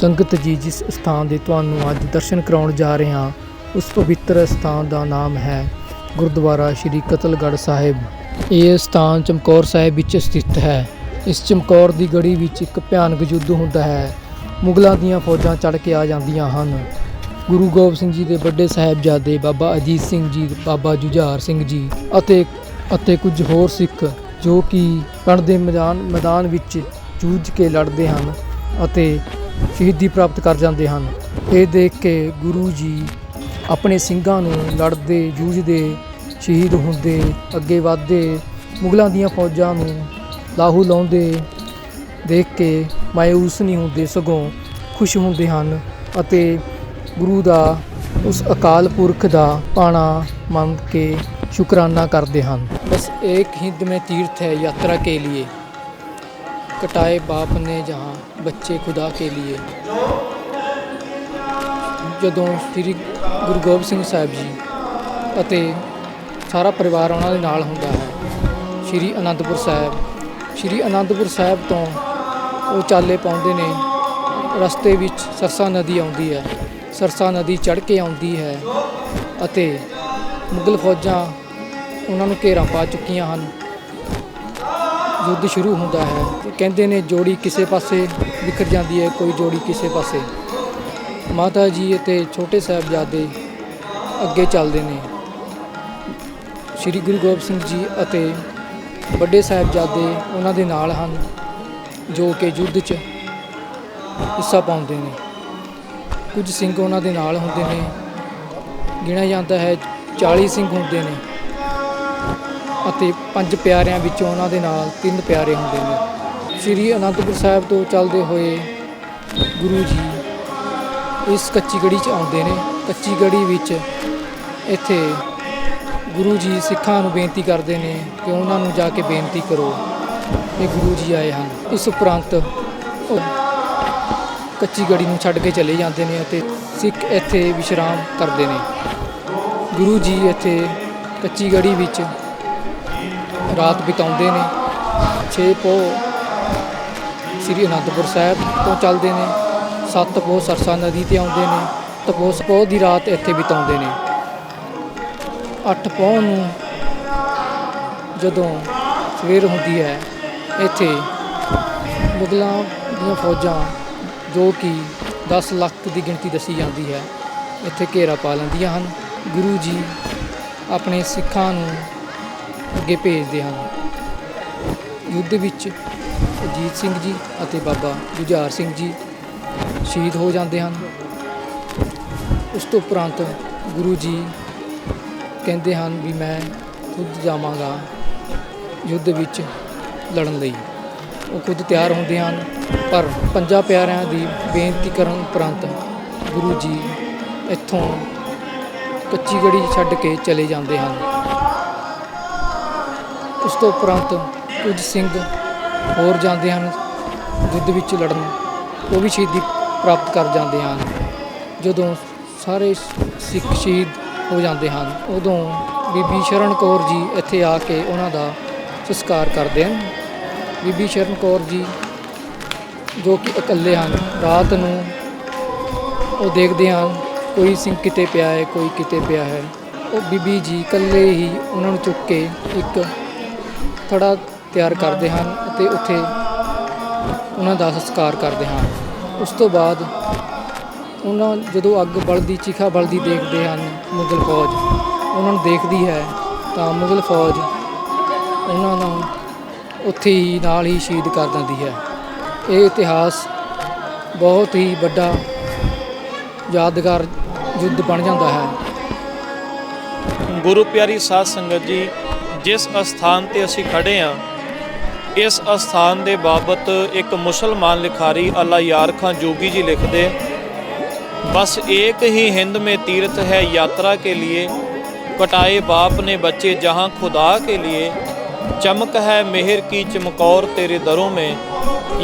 ਸੰਗਤ ਜੀ, ਜਿਸ ਸਥਾਨ ਦੇ ਤੁਹਾਨੂੰ ਅੱਜ ਦਰਸ਼ਨ ਕਰਾਉਣ ਜਾ ਰਹੇ ਹਾਂ, ਉਸ ਪਵਿੱਤਰ ਸਥਾਨ ਦਾ ਨਾਮ ਹੈ ਗੁਰਦੁਆਰਾ ਸ੍ਰੀ ਕਤਲਗੜ੍ਹ ਸਾਹਿਬ। ਇਹ ਸਥਾਨ ਚਮਕੌਰ ਸਾਹਿਬ ਵਿੱਚ ਸਥਿਤ ਹੈ। ਇਸ ਚਮਕੌਰ ਦੀ ਗੜੀ ਵਿੱਚ ਇੱਕ ਭਿਆਨਕ ਯੁੱਧ ਹੁੰਦਾ ਹੈ। ਮੁਗਲਾਂ ਦੀਆਂ ਫੌਜਾਂ ਚੜ੍ਹ ਕੇ ਆ ਜਾਂਦੀਆਂ ਹਨ। ਗੁਰੂ ਗੋਬਿੰਦ ਸਿੰਘ ਜੀ ਦੇ ਵੱਡੇ ਸਾਹਿਬਜ਼ਾਦੇ ਬਾਬਾ ਅਜੀਤ ਸਿੰਘ ਜੀ, ਬਾਬਾ ਜੁਝਾਰ ਸਿੰਘ ਜੀ ਅਤੇ ਅਤੇ ਕੁਝ ਹੋਰ ਸਿੱਖ ਜੋ ਕਿ ਰਣ ਦੇ ਮੈਦਾਨ ਮੈਦਾਨ ਵਿੱਚ ਜੂਝ ਕੇ ਲੜਦੇ ਹਨ ਅਤੇ ਸ਼ਹੀਦੀ ਪ੍ਰਾਪਤ ਕਰ ਜਾਂਦੇ ਹਨ। ਇਹ ਦੇਖ ਕੇ ਗੁਰੂ ਜੀ ਆਪਣੇ ਸਿੰਘਾਂ ਨੂੰ ਲੜਦੇ, ਜੂਝਦੇ, ਸ਼ਹੀਦ ਹੁੰਦੇ, ਅੱਗੇ ਵਧਦੇ, ਮੁਗਲਾਂ ਦੀਆਂ ਫੌਜਾਂ ਨੂੰ ਲਾਹੂ ਲਾਉਂਦੇ ਦੇਖ ਕੇ ਮਾਇੂਸ ਨਹੀਂ ਹੁੰਦੇ, ਸਗੋਂ ਖੁਸ਼ ਹੁੰਦੇ ਹਨ ਅਤੇ ਗੁਰੂ ਦਾ ਉਸ ਅਕਾਲ ਪੁਰਖ ਦਾ ਪਾਣਾ ਮੰਨ ਕੇ ਸ਼ੁਕਰਾਨਾ ਕਰਦੇ ਹਨ। ਬਸ ਇੱਕ ਹਿੰਦ ਮੇ ਤੀਰਥ ਹੈ ਯਾਤਰਾ ਕੇ ਲਈ कटाए बाप ने जहाँ बच्चे खुदा के लिए ਜਦੋਂ ਸ੍ਰੀ ਗੁਰੂ ਗੋਬਿੰਦ ਸਿੰਘ ਸਾਹਿਬ ਜੀ ਅਤੇ ਸਾਰਾ ਪਰਿਵਾਰ ਉਹਨਾਂ ਦੇ ਨਾਲ ਹੁੰਦਾ ਹੈ ਸ੍ਰੀ ਅਨੰਦਪੁਰ ਸਾਹਿਬ ਸ੍ਰੀ ਅਨੰਦਪੁਰ ਸਾਹਿਬ ਤੋਂ ਉਹ ਚਾਲੇ ਪਾਉਂਦੇ ਨੇ ਰਸਤੇ ਵਿੱਚ ਸਰਸਾ ਨਦੀ ਆਉਂਦੀ ਹੈ ਸਰਸਾ ਨਦੀ ਚੜ੍ਹ ਕੇ ਆਉਂਦੀ ਹੈ ਅਤੇ ਮੁਗਲ ਫੌਜਾਂ ਉਹਨਾਂ ਨੂੰ ਘੇਰਾ ਪਾ ਚੁੱਕੀਆਂ ਹਨ ਯੁੱਧ ਸ਼ੁਰੂ ਹੁੰਦਾ ਹੈ ਕਹਿੰਦੇ ਨੇ ਜੋੜੀ ਕਿਸੇ ਪਾਸੇ ਵਿਖਰ ਜਾਂਦੀ ਹੈ, ਕੋਈ ਜੋੜੀ ਕਿਸੇ ਪਾਸੇ। ਮਾਤਾ ਜੀ ਅਤੇ ਛੋਟੇ ਸਾਹਿਬਜ਼ਾਦੇ ਅੱਗੇ ਚੱਲਦੇ ਨੇ। ਸ੍ਰੀ ਗੁਰੂ ਗੋਬਿੰਦ ਸਿੰਘ ਜੀ ਅਤੇ ਵੱਡੇ ਸਾਹਿਬਜ਼ਾਦੇ ਉਹਨਾਂ ਦੇ ਨਾਲ ਹਨ, ਜੋ ਕਿ ਯੁੱਧ 'ਚ ਹਿੱਸਾ ਪਾਉਂਦੇ ਨੇ। ਕੁਝ ਸਿੰਘ ਉਹਨਾਂ ਦੇ ਨਾਲ ਹੁੰਦੇ ਨੇ। ਗਿਣਿਆ ਜਾਂਦਾ ਹੈ 40 ਸਿੰਘ ਹੁੰਦੇ ਨੇ। ਅਤੇ ਪੰਜ ਪਿਆਰਿਆਂ ਵਿੱਚੋਂ ਉਹਨਾਂ ਦੇ ਨਾਲ ਤਿੰਨ ਪਿਆਰੇ ਹੁੰਦੇ ਨੇ। ਸ੍ਰੀ ਅਨੰਦਪੁਰ ਸਾਹਿਬ ਤੋਂ ਚੱਲਦੇ ਹੋਏ ਗੁਰੂ ਜੀ ਇਸ ਕੱਚੀ ਗੜੀ 'ਚ ਆਉਂਦੇ ਨੇ। ਕੱਚੀ ਗੜੀ ਵਿੱਚ ਇੱਥੇ ਗੁਰੂ ਜੀ ਸਿੱਖਾਂ ਨੂੰ ਬੇਨਤੀ ਕਰਦੇ ਨੇ ਕਿ ਉਹਨਾਂ ਨੂੰ ਜਾ ਕੇ ਬੇਨਤੀ ਕਰੋ ਕਿ ਗੁਰੂ ਜੀ ਆਏ ਹਨ। ਇਸ ਉਪਰੰਤ ਉਹ ਕੱਚੀ ਗੜੀ ਨੂੰ ਛੱਡ ਕੇ ਚਲੇ ਜਾਂਦੇ ਨੇ ਅਤੇ ਸਿੱਖ ਇੱਥੇ ਵਿਸ਼ਰਾਮ ਕਰਦੇ ਨੇ। ਗੁਰੂ ਜੀ ਇੱਥੇ ਕੱਚੀ ਗੜੀ ਵਿੱਚ ਰਾਤ ਬਿਤਾਉਂਦੇ ਨੇ। ਛੇ ਪੋ ਸ੍ਰੀ ਅਨੰਦਪੁਰ ਸਾਹਿਬ ਤੋਂ ਚੱਲਦੇ ਨੇ। ਸੱਤ ਪੋ ਸਰਸਾ ਨਦੀ ਤੇ ਆਉਂਦੇ ਨੇ। ਤਪੋਸ ਪੋ ਦੀ ਰਾਤ ਇੱਥੇ ਬਿਤਾਉਂਦੇ ਨੇ। ਅੱਠ ਪੋ ਨੂੰ ਜਦੋਂ ਸਵੇਰ ਹੁੰਦੀ ਹੈ, ਇੱਥੇ ਮੁਗਲਾਂ ਦੀਆਂ ਫੌਜਾਂ ਜੋ ਕਿ 10 ਲੱਖ ਦੀ ਗਿਣਤੀ ਦੱਸੀ ਜਾਂਦੀ ਹੈ, ਇੱਥੇ ਘੇਰਾ ਪਾ ਲੈਂਦੀਆਂ ਹਨ। ਗੁਰੂ ਜੀ ਆਪਣੇ ਸਿੱਖਾਂ ਨੂੰ ਅੱਗੇ ਭੇਜਦੇ ਹਨ ਯੁੱਧ ਵਿੱਚ ਅਜੀਤ ਸਿੰਘ ਜੀ ਅਤੇ ਬਾਬਾ ਜੁਝਾਰ ਸਿੰਘ ਜੀ ਸ਼ਹੀਦ ਹੋ ਜਾਂਦੇ ਹਨ। ਉਸ ਤੋਂ ਉਪਰੰਤ ਗੁਰੂ ਜੀ ਕਹਿੰਦੇ ਹਨ ਵੀ ਮੈਂ ਖੁਦ ਜਾਵਾਂਗਾ ਯੁੱਧ ਵਿੱਚ ਲੜਨ ਲਈ। ਉਹ ਖੁਦ ਤਿਆਰ ਹੁੰਦੇ ਹਨ, ਪਰ ਪੰਜਾਂ ਪਿਆਰਿਆਂ ਦੀ ਬੇਨਤੀ ਕਰਨ ਉਪਰੰਤ ਗੁਰੂ ਜੀ ਇੱਥੋਂ ਕੱਚੀ ਗੜੀ ਛੱਡ ਕੇ ਚਲੇ ਜਾਂਦੇ ਹਨ। ਉਸ ਤੋਂ ਉਪਰੰਤ ਕੁਝ ਸਿੰਘ ਹੋਰ ਜਾਂਦੇ ਹਨ ਯੁੱਧ ਵਿੱਚ ਲੜਨ। ਉਹ ਵੀ ਸ਼ਹੀਦੀ ਪ੍ਰਾਪਤ ਕਰ ਜਾਂਦੇ ਹਨ। ਜਦੋਂ ਸਾਰੇ ਸਿੱਖ ਸ਼ਹੀਦ ਹੋ ਜਾਂਦੇ ਹਨ, ਉਦੋਂ ਬੀਬੀ ਸ਼ਰਨ ਕੌਰ ਜੀ ਇੱਥੇ ਆ ਕੇ ਉਹਨਾਂ ਦਾ ਸੰਸਕਾਰ ਕਰਦੇ ਹਨ। ਬੀਬੀ ਸ਼ਰਨ ਕੌਰ ਜੀ ਜੋ ਕਿ ਇਕੱਲੇ ਹਨ, ਰਾਤ ਨੂੰ ਉਹ ਦੇਖਦੇ ਹਨ, ਕੋਈ ਸਿੰਘ ਕਿਤੇ ਪਿਆ ਹੈ, ਕੋਈ ਕਿਤੇ ਪਿਆ ਹੈ। ਉਹ ਬੀਬੀ ਜੀ ਇਕੱਲੇ ਹੀ ਉਹਨਾਂ ਨੂੰ ਚੁੱਕ ਕੇ ਇੱਕ ਥੜਾ ਤਿਆਰ ਕਰਦੇ ਹਨ ਅਤੇ ਉੱਥੇ ਉਹਨਾਂ ਦਾ ਸੰਸਕਾਰ ਕਰਦੇ ਹਨ ਉਸ ਤੋਂ ਬਾਅਦ ਉਹਨਾਂ ਜਦੋਂ ਅੱਗ ਬਲਦੀ, ਚੀਖਾ ਬਲਦੀ ਦੇਖਦੇ ਹਨ ਮੁਗਲ ਫੌਜ, ਉਹਨਾਂ ਨੂੰ ਦੇਖਦੀ ਹੈ ਤਾਂ ਮੁਗਲ ਫੌਜ ਉਹਨਾਂ ਨੂੰ ਉੱਥੇ ਹੀ ਨਾਲ ਹੀ ਸ਼ਹੀਦ ਕਰ ਦਿੰਦੀ ਹੈ। ਇਹ ਇਤਿਹਾਸ ਬਹੁਤ ਹੀ ਵੱਡਾ ਯਾਦਗਾਰ ਯੁੱਧ ਬਣ ਜਾਂਦਾ ਹੈ। ਗੁਰੂ ਪਿਆਰੀ ਸਾਧ ਸੰਗਤ ਜੀ ਜਿਸ ਅਸਥਾਨ ਤੇ ਅਸੀਂ ਖੜੇ ਆ ਇਸ ਅਸਥਾਨ ਦੇ ਬਾਬਤ ਇੱਕ ਮੁਸਲਮਾਨ ਲਿਖਾਰੀ ਅੱਲਾ ਯਾਰ ਖਾਂ ਜੋਗੀ ਜੀ ਲਿਖਦੇ ਬਸ एक ही हिंद में तीर्थ है यात्रा के लिए कटाए बाप ने बच्चे जहां खुदा के लिए चमक है मेहर की चमकौर तेरे दरों में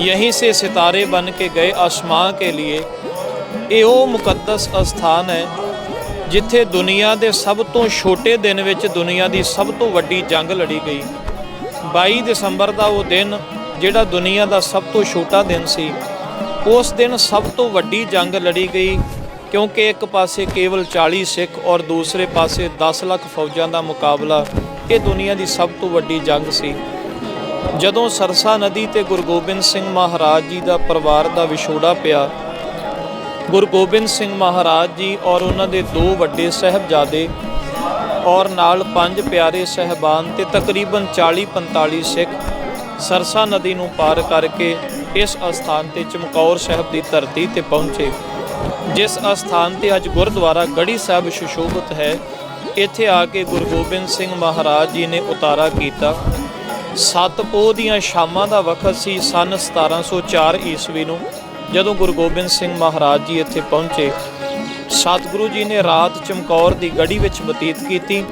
यहीं से सितारे बन के गए आसमां के लिए ਇਹ ਉਹ ਮੁਕੱਦਸ ਅਸਥਾਨ ਹੈ ਜਿੱਥੇ ਦੁਨੀਆ ਦੇ ਸਭ ਤੋਂ ਛੋਟੇ ਦਿਨ ਵਿੱਚ ਦੁਨੀਆ ਦੀ ਸਭ ਤੋਂ ਵੱਡੀ ਜੰਗ ਲੜੀ ਗਈ। 22 ਦਸੰਬਰ ਦਾ ਉਹ ਦਿਨ ਜਿਹੜਾ ਦੁਨੀਆ ਦਾ ਸਭ ਤੋਂ ਛੋਟਾ ਦਿਨ ਸੀ। ਉਸ ਦਿਨ ਸਭ ਤੋਂ ਵੱਡੀ ਜੰਗ ਲੜੀ ਗਈ ਕਿਉਂਕਿ ਇੱਕ ਪਾਸੇ ਕੇਵਲ 40 ਸਿੱਖ ਔਰ ਦੂਸਰੇ ਪਾਸੇ 10 ਲੱਖ ਫੌਜਾਂ ਦਾ ਮੁਕਾਬਲਾ ਇਹ ਦੁਨੀਆ ਦੀ ਸਭ ਤੋਂ ਵੱਡੀ ਜੰਗ ਸੀ। ਜਦੋਂ ਸਰਸਾ ਨਦੀ ਤੇ ਗੁਰੂ ਗੋਬਿੰਦ ਸਿੰਘ ਮਹਾਰਾਜ ਜੀ ਦਾ ਪਰਿਵਾਰ ਦਾ ਵਿਛੋੜਾ ਪਿਆ ਗੁਰੂ ਗੋਬਿੰਦ ਸਿੰਘ ਮਹਾਰਾਜ ਜੀ ਔਰ ਉਹਨਾਂ ਦੇ ਦੋ ਵੱਡੇ ਸਹਿਬਜ਼ਾਦੇ ਔਰ ਨਾਲ ਪੰਜ ਪਿਆਰੇ ਸਹਿਬਾਨ ਤੇ ਤਕਰੀਬਨ 40-45 ਸਿੱਖ ਸਰਸਾ ਨਦੀ ਨੂੰ ਪਾਰ ਕਰਕੇ ਇਸ ਅਸਥਾਨ ਤੇ ਚਮਕੌਰ ਸਾਹਿਬ ਦੀ ਧਰਤੀ ਤੇ ਪਹੁੰਚੇ। ਜਿਸ ਅਸਥਾਨ ਤੇ ਅੱਜ ਗੁਰਦੁਆਰਾ ਗੜੀ ਸਾਹਿਬ ਸੁਸ਼ੋਭਿਤ ਹੈ, ਇੱਥੇ ਆ ਕੇ ਗੁਰੂ ਗੋਬਿੰਦ ਸਿੰਘ ਮਹਾਰਾਜ ਜੀ ਨੇ ਉਤਾਰਾ ਕੀਤਾ। ਸੱਤ ਪੋਹ ਦੀਆਂ ਸ਼ਾਮਾਂ ਦਾ ਵਕਤ ਸੀ, ਸਨ 1704 ਈਸਵੀ ਨੂੰ। ਜਦੋਂ ਗੁਰੂ ਗੋਬਿੰਦ ਸਿੰਘ ਮਹਾਰਾਜ ਜੀ ਇੱਥੇ ਪਹੁੰਚੇ, ਸਤਿਗੁਰੂ ਜੀ ਨੇ ਰਾਤ ਚਮਕੌਰ ਦੀ ਗੜੀ ਵਿੱਚ ਬਤੀਤ ਕੀਤੀ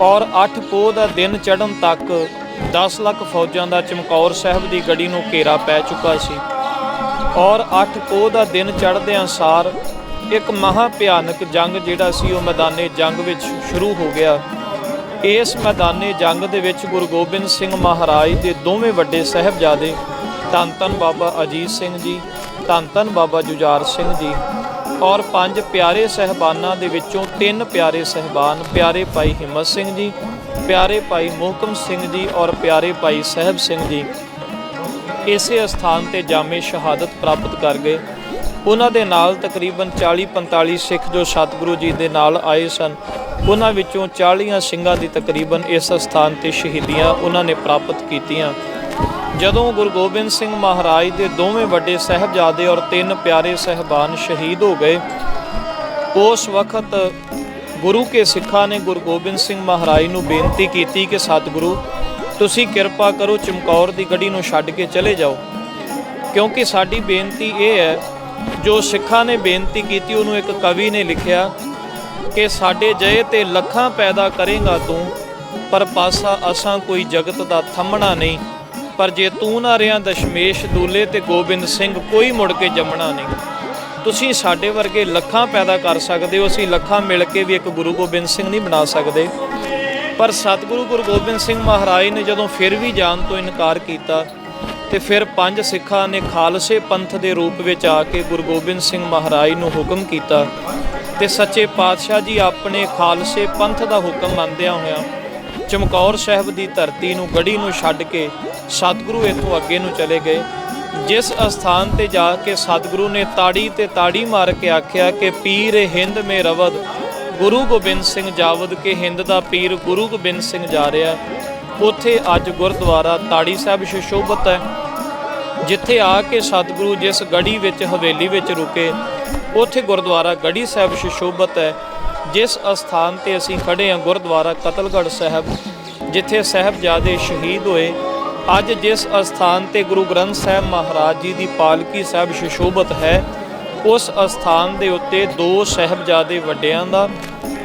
ਔਰ 8 ਪੋਹ ਦਾ ਦਿਨ ਚੜ੍ਹਨ ਤੱਕ 10 ਲੱਖ ਫੌਜਾਂ ਦਾ ਚਮਕੌਰ ਸਾਹਿਬ ਦੀ ਗੜੀ ਨੂੰ ਘੇਰਾ ਪੈ ਚੁੱਕਾ ਸੀ ਔਰ 8 ਪੋਹ ਦਾ ਦਿਨ ਚੜ੍ਹਦਿਆਂ ਸਾਰ ਇੱਕ ਮਹਾ ਭਿਆਨਕ ਜੰਗ ਜਿਹੜਾ ਸੀ ਉਹ ਮੈਦਾਨੇ ਜੰਗ ਵਿੱਚ ਸ਼ੁਰੂ ਹੋ ਗਿਆ। ਇਸ ਮੈਦਾਨੇ ਜੰਗ ਦੇ ਵਿੱਚ ਗੁਰੂ ਗੋਬਿੰਦ ਸਿੰਘ ਮਹਾਰਾਜ ਦੇ ਦੋਵੇਂ ਵੱਡੇ ਸਹਿਬਜ਼ਾਦੇ ਧੰਨ ਧੰਨ ਬਾਬਾ ਅਜੀਤ ਸਿੰਘ ਜੀ ਧੰਨ ਧੰਨ ਬਾਬਾ ਜੁਝਾਰ ਸਿੰਘ ਜੀ ਔਰ ਪੰਜ ਪਿਆਰੇ ਸਹਿਬਾਨਾਂ ਦੇ ਵਿੱਚੋਂ ਤਿੰਨ ਪਿਆਰੇ ਸਹਿਬਾਨ, ਪਿਆਰੇ ਭਾਈ ਹਿੰਮਤ ਸਿੰਘ ਜੀ, ਪਿਆਰੇ ਭਾਈ ਮੋਹਕਮ ਸਿੰਘ ਜੀ ਔਰ ਪਿਆਰੇ ਭਾਈ ਸਹਿਬ ਸਿੰਘ ਜੀ ਇਸੇ ਸਥਾਨ ਤੇ ਜਾਮੇ ਸ਼ਹਾਦਤ ਪ੍ਰਾਪਤ ਕਰ ਗਏ। ਉਹਨਾਂ ਦੇ ਨਾਲ ਤਕਰੀਬਨ 40-45 ਸਿੱਖ ਜੋ ਸਤਿਗੁਰੂ ਜੀ ਦੇ ਨਾਲ ਆਏ ਸਨ, ਉਹਨਾਂ ਵਿੱਚੋਂ 40 ਸਿੰਘਾਂ ਦੀ ਤਕਰੀਬਨ ਇਸ ਸਥਾਨ ਤੇ ਸ਼ਹੀਦੀਆਂ ਉਹਨਾਂ ਨੇ ਪ੍ਰਾਪਤ ਕੀਤੀਆਂ। ਜਦੋਂ ਗੁਰੂ ਗੋਬਿੰਦ ਸਿੰਘ ਮਹਾਰਾਜ ਦੇ ਦੋਵੇਂ ਵੱਡੇ ਸਹਿਬਜ਼ਾਦੇ ਔਰ ਤਿੰਨ ਪਿਆਰੇ ਸਹਿਬਾਨ ਸ਼ਹੀਦ ਹੋ ਗਏ, ਉਸ ਵਕਤ ਗੁਰੂ ਕੇ ਸਿੱਖਾਂ ਨੇ ਗੁਰੂ ਗੋਬਿੰਦ ਸਿੰਘ ਮਹਾਰਾਜ ਨੂੰ ਬੇਨਤੀ ਕੀਤੀ ਕਿ, ਸਤਿਗੁਰੂ, ਤੁਸੀਂ ਕਿਰਪਾ ਕਰੋ ਚਮਕੌਰ ਦੀ ਗੜੀ ਨੂੰ ਛੱਡ ਕੇ ਚਲੇ ਜਾਓ। ਕਿਉਂਕਿ ਸਾਡੀ ਬੇਨਤੀ ਇਹ ਹੈ, ਜੋ ਸਿੱਖਾਂ ਨੇ ਬੇਨਤੀ ਕੀਤੀ, ਉਹਨੂੰ ਇੱਕ ਕਵੀ ਨੇ ਲਿਖਿਆ ਕਿ, ਸਾਡੇ ਜਏ ਤੇ ਲੱਖਾਂ ਪੈਦਾ ਕਰੇਗਾ ਤੂੰ, ਪਰ ਪਾਸਾ ਅਸਾਂ ਕੋਈ ਜਗਤ ਦਾ ਥੰਮਣਾ ਨਹੀਂ। ਪਰ ਜੇ ਤੂੰ ਨਾ ਰਿਆਂ ਦਸ਼ਮੇਸ਼ ਦੂਲੇ ਤੇ ਗੋਬਿੰਦ ਸਿੰਘ, ਕੋਈ ਮੁੜ ਕੇ ਜੰਮਣਾ ਨਹੀਂ। ਤੁਸੀਂ ਸਾਡੇ ਵਰਗੇ ਲੱਖਾਂ ਪੈਦਾ ਕਰ ਸਕਦੇ ਹੋ, ਅਸੀਂ ਲੱਖਾਂ ਮਿਲ ਕੇ ਵੀ ਇੱਕ ਗੁਰੂ ਗੋਬਿੰਦ ਸਿੰਘ ਨਹੀਂ ਬਣਾ ਸਕਦੇ। ਪਰ ਸਤਿਗੁਰੂ ਗੁਰੂ ਗੋਬਿੰਦ ਸਿੰਘ ਮਹਾਰਾਜ ਨੇ ਜਦੋਂ ਫਿਰ ਵੀ ਜਾਣ ਤੋਂ ਇਨਕਾਰ ਕੀਤਾ, ਤੇ ਫਿਰ ਪੰਜ ਸਿੱਖਾਂ ਨੇ ਖਾਲਸੇ ਪੰਥ ਦੇ ਰੂਪ ਵਿੱਚ ਆ ਕੇ ਗੁਰੂ ਗੋਬਿੰਦ ਸਿੰਘ ਮਹਾਰਾਜ ਨੂੰ ਹੁਕਮ ਕੀਤਾ ਤੇ ਸੱਚੇ ਪਾਤਸ਼ਾਹ ਜੀ ਆਪਣੇ ਖਾਲਸੇ ਪੰਥ ਦਾ ਹੁਕਮ ਮੰਨਦਿਆਂ ਹੋਇਆਂ ਚਮਕੌਰ ਸਾਹਿਬ ਦੀ ਧਰਤੀ ਨੂੰ, ਗੜੀ ਨੂੰ ਛੱਡ ਕੇ ਸਤਿਗੁਰੂ ਇੱਥੋਂ ਅੱਗੇ ਨੂੰ ਚਲੇ ਗਏ। ਜਿਸ ਅਸਥਾਨ ਤੇ ਜਾ ਕੇ ਸਤਿਗੁਰੂ ਨੇ ਤਾੜੀ ਤੇ ਤਾੜੀ ਮਾਰ ਕੇ ਆਖਿਆ ਕਿ, ਪੀਰ ਹਿੰਦ ਮੇ ਰਵਦ ਗੁਰੂ ਗੋਬਿੰਦ ਸਿੰਘ ਜਾਵਦ ਕੇ ਹਿੰਦ ਦਾ ਪੀਰ ਗੁਰੂ ਗੋਬਿੰਦ ਸਿੰਘ ਜਾ ਰਿਹਾ। ਉੱਥੇ ਅੱਜ ਗੁਰਦੁਆਰਾ ਤਾੜੀ ਸਾਹਿਬ ਸੁਸ਼ੋਭਿਤ ਹੈ, ਜਿੱਥੇ ਆ ਕੇ ਸਤਿਗੁਰੂ ਜਿਸ ਗੜੀ ਵਿੱਚ, ਹਵੇਲੀ ਵਿੱਚ ਰੁਕੇ। ਉੱਥੇ ਗੁਰਦੁਆਰਾ ਗੜੀ ਸਾਹਿਬ ਸੁਸ਼ੋਭਿਤ ਹੈ, ਜਿਸ ਅਸਥਾਨ ਤੇ ਅਸੀਂ ਖੜੇ ਹਾਂ ਗੁਰਦੁਆਰਾ ਕਤਲਗੜ੍ਹ ਸਾਹਿਬ, ਜਿੱਥੇ ਸਾਹਿਬਜ਼ਾਦੇ ਸ਼ਹੀਦ ਹੋਏ। ਅੱਜ ਜਿਸ ਅਸਥਾਨ ਤੇ ਗੁਰੂ ਗ੍ਰੰਥ ਸਾਹਿਬ ਮਹਾਰਾਜ ਜੀ ਦੀ ਪਾਲਕੀ ਸਾਹਿਬ ਸੁਸ਼ੋਭਿਤ ਹੈ, ਉਸ ਅਸਥਾਨ ਦੇ ਉੱਤੇ ਦੋ ਸਾਹਿਬਜ਼ਾਦੇ ਵੱਡਿਆਂ ਦਾ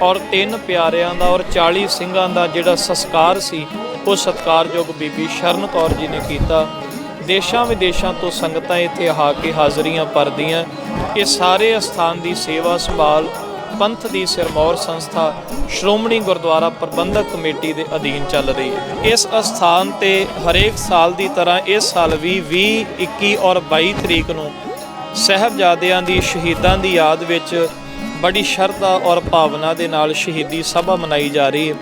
ਔਰ ਤਿੰਨ ਪਿਆਰਿਆਂ ਦਾ ਔਰ 40 ਸਿੰਘਾਂ ਦਾ ਜਿਹੜਾ ਸੰਸਕਾਰ ਸੀ, ਉਹ ਸਤਕਾਰਯੋਗ ਬੀਬੀ ਸ਼ਰਨ ਕੌਰ ਜੀ ਨੇ ਕੀਤਾ। ਦੇਸ਼ਾਂ ਵਿਦੇਸ਼ਾਂ ਤੋਂ ਸੰਗਤਾਂ ਇੱਥੇ ਆ ਕੇ ਹਾਜ਼ਰੀਆਂ ਭਰਦੀਆਂ। ਇਹ ਸਾਰੇ ਅਸਥਾਨ ਦੀ ਸੇਵਾ ਸੰਭਾਲ ਪੰਥ ਦੀ ਸਿਰਮੌਰ ਸੰਸਥਾ ਸ਼੍ਰੋਮਣੀ ਗੁਰਦੁਆਰਾ ਪ੍ਰਬੰਧਕ ਕਮੇਟੀ ਦੇ ਅਧੀਨ ਚੱਲ ਰਹੀ ਹੈ। ਇਸ ਅਸਥਾਨ ਤੇ ਹਰੇਕ ਸਾਲ ਦੀ ਤਰ੍ਹਾਂ ਇਸ ਸਾਲ ਵੀ 20 21 ਔਰ 22 ਤਰੀਕ ਨੂੰ ਸਹਿਬਜ਼ਾਦਿਆਂ ਦੀ ਸ਼ਹੀਦਾਂ ਦੀ ਯਾਦ ਵਿੱਚ ਬੜੀ ਸ਼ਰਧਾ ਔਰ ਭਾਵਨਾ ਦੇ ਨਾਲ ਸ਼ਹੀਦੀ ਸਭਾ ਮਨਾਈ ਜਾ ਰਹੀ ਹੈ।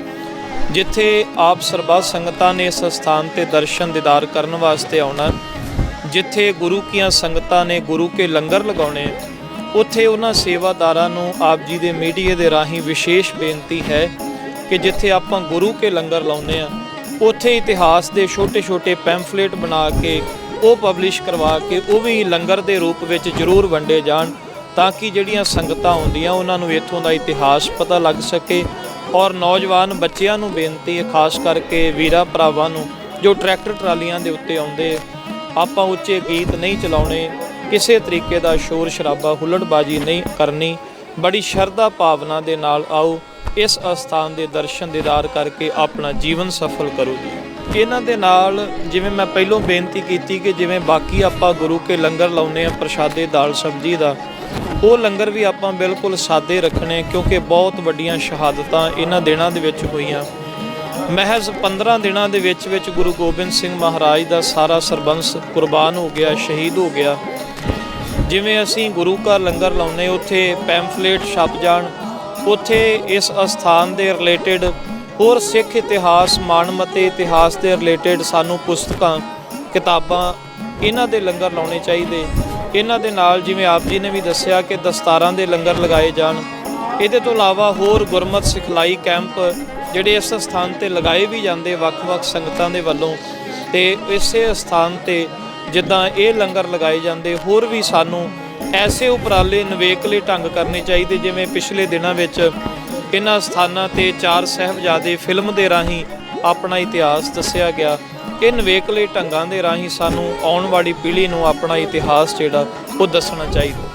ਜਿੱਥੇ ਆਪ ਸਰਬੱਤ ਸੰਗਤਾਂ ਨੇ ਇਸ ਸਥਾਨ ਤੇ ਦਰਸ਼ਨ ਦੀਦਾਰ ਕਰਨ ਵਾਸਤੇ ਆਉਣਾ ਜਿੱਥੇ ਗੁਰੂ ਕੀਆਂ ਸੰਗਤਾਂ ਨੇ ਗੁਰੂ ਕੇ ਲੰਗਰ ਲਗਾਉਣੇ ਉੱਥੇ ਉਹਨਾਂ ਸੇਵਾਦਾਰਾਂ ਨੂੰ ਆਪ ਜੀ ਦੇ ਮੀਡੀਏ ਦੇ ਰਾਹੀਂ ਵਿਸ਼ੇਸ਼ ਬੇਨਤੀ ਹੈ ਕਿ ਜਿੱਥੇ ਆਪਾਂ ਗੁਰੂ ਕੇ ਲੰਗਰ ਲਾਉਂਦੇ ਆ ਉੱਥੇ ਇਤਿਹਾਸ ਦੇ ਛੋਟੇ-ਛੋਟੇ ਪੈਂਫਲੇਟ ਬਣਾ ਕੇ, ਉਹ ਪਬਲਿਸ਼ ਕਰਵਾ ਕੇ, ਉਹ ਵੀ ਲੰਗਰ ਦੇ ਰੂਪ ਵਿੱਚ ਜ਼ਰੂਰ ਵੰਡੇ ਜਾਣ ਤਾਂ ਕਿ ਜਿਹੜੀਆਂ ਸੰਗਤਾਂ ਆਉਂਦੀਆਂ, ਉਹਨਾਂ ਨੂੰ ਇੱਥੋਂ ਦਾ ਇਤਿਹਾਸ ਪਤਾ ਲੱਗ ਸਕੇ ਔਰ ਨੌਜਵਾਨ ਬੱਚਿਆਂ ਨੂੰ ਬੇਨਤੀ ਹੈ, ਖਾਸ ਕਰਕੇ ਵੀਰਾਂ ਭਰਾਵਾਂ ਨੂੰ ਜੋ ਟਰੈਕਟਰ ਟਰਾਲੀਆਂ ਦੇ ਉੱਤੇ ਆਉਂਦੇ, ਆਪਾਂ ਉੱਚੇ ਗੀਤ ਨਹੀਂ ਚਲਾਉਣੇ ਕਿਸੇ ਤਰੀਕੇ ਦਾ ਸ਼ੋਰ ਸ਼ਰਾਬਾ ਹੁੱਲੜਬਾਜੀ ਨਹੀਂ ਕਰਨੀ, ਬੜੀ ਸ਼ਰਧਾ ਭਾਵਨਾ ਦੇ ਨਾਲ ਆਓ, ਇਸ ਅਸਥਾਨ ਦੇ ਦਰਸ਼ਨ ਦੀਦਾਰ ਕਰਕੇ ਆਪਣਾ ਜੀਵਨ ਸਫਲ ਕਰੋ ਜੀ। ਇਹਨਾਂ ਦੇ ਨਾਲ ਜਿਵੇਂ ਮੈਂ ਪਹਿਲਾਂ ਬੇਨਤੀ ਕੀਤੀ ਕਿ ਜਿਵੇਂ ਬਾਕੀ ਆਪਾਂ ਗੁਰੂ ਕੇ ਲੰਗਰ ਲਾਉਨੇ ਆ ਪ੍ਰਸ਼ਾਦੇ ਦਾਲ ਸਬਜੀ ਦਾ, ਉਹ ਲੰਗਰ ਵੀ ਆਪਾਂ ਬਿਲਕੁਲ ਸਾਦੇ ਰੱਖਣੇ ਕਿਉਂਕਿ ਬਹੁਤ ਵੱਡੀਆਂ ਸ਼ਹਾਦਤਾਂ ਇਹਨਾਂ ਦਿਨਾਂ ਦੇ ਵਿੱਚ ਹੋਈਆਂ। ਮਹਿਜ਼ 15 ਦਿਨਾਂ ਦੇ ਵਿੱਚ ਵਿੱਚ ਗੁਰੂ ਗੋਬਿੰਦ ਸਿੰਘ ਮਹਾਰਾਜ ਦਾ ਸਾਰਾ ਸਰਬੰਸ ਕੁਰਬਾਨ ਹੋ ਗਿਆ, ਸ਼ਹੀਦ ਹੋ ਗਿਆ। ਜਿਵੇਂ ਅਸੀਂ ਗੁਰੂ ਘਰ ਲੰਗਰ ਲਾਉਨੇ ਉੱਥੇ ਪੈਂਫਲੇਟ ਛਪ ਜਾਣ, ਉੱਥੇ ਇਸ ਅਸਥਾਨ ਦੇ ਰਿਲੇਟਡ ਹੋਰ ਸਿੱਖ ਇਤਿਹਾਸ, ਮਾਨਮਤੇ ਇਤਿਹਾਸ ਦੇ ਰਿਲੇਟਡ ਸਾਨੂੰ ਪੁਸਤਕਾਂ, ਕਿਤਾਬਾਂ ਇਹਨਾਂ ਦੇ ਲੰਗਰ ਲਾਉਣੇ ਚਾਹੀਦੇ। ਇਹਨਾਂ ਦੇ ਨਾਲ ਜਿਵੇਂ ਆਪ ਜੀ ਨੇ ਵੀ ਦੱਸਿਆ ਕਿ ਦਸਤਾਰਾਂ ਦੇ ਲੰਗਰ ਲਗਾਏ ਜਾਣ। ਇਹਦੇ ਤੋਂ ਇਲਾਵਾ ਹੋਰ ਗੁਰਮਤ ਸਿਖਲਾਈ ਕੈਂਪ ਜਿਹੜੇ ਇਸ ਸਥਾਨ ਤੇ ਲਗਾਏ ਵੀ ਜਾਂਦੇ ਵੱਖ-ਵੱਖ ਸੰਗਤਾਂ ਦੇ ਵੱਲੋਂ। ਤੇ ਇਸੇ ਸਥਾਨ ਤੇ ਜਿੱਦਾਂ ਇਹ ਲੰਗਰ ਲਗਾਏ ਜਾਂਦੇ, ਹੋਰ ਵੀ ਸਾਨੂੰ ਐਸੇ ਉਪਰਾਲੇ ਨਵੇਕਲੇ ਢੰਗ ਕਰਨੇ ਚਾਹੀਦੇ, ਜਿਵੇਂ ਪਿਛਲੇ ਦਿਨਾਂ ਵਿੱਚ ਇਹਨਾਂ ਸਥਾਨਾਂ ਤੇ ਚਾਰ ਸਹਿਬਜ਼ਾਦੇ ਫਿਲਮ ਦੇ ਰਾਹੀਂ ਆਪਣਾ ਇਤਿਹਾਸ ਦੱਸਿਆ ਗਿਆ। ਇਹ ਨਵੇਕਲੇ ਢੰਗਾਂ ਦੇ ਰਾਹੀਂ ਸਾਨੂੰ ਆਉਣ ਵਾਲੀ ਪੀੜ੍ਹੀ ਨੂੰ ਆਪਣਾ ਇਤਿਹਾਸ ਜਿਹੜਾ, ਉਹ ਦੱਸਣਾ ਚਾਹੀਦਾ।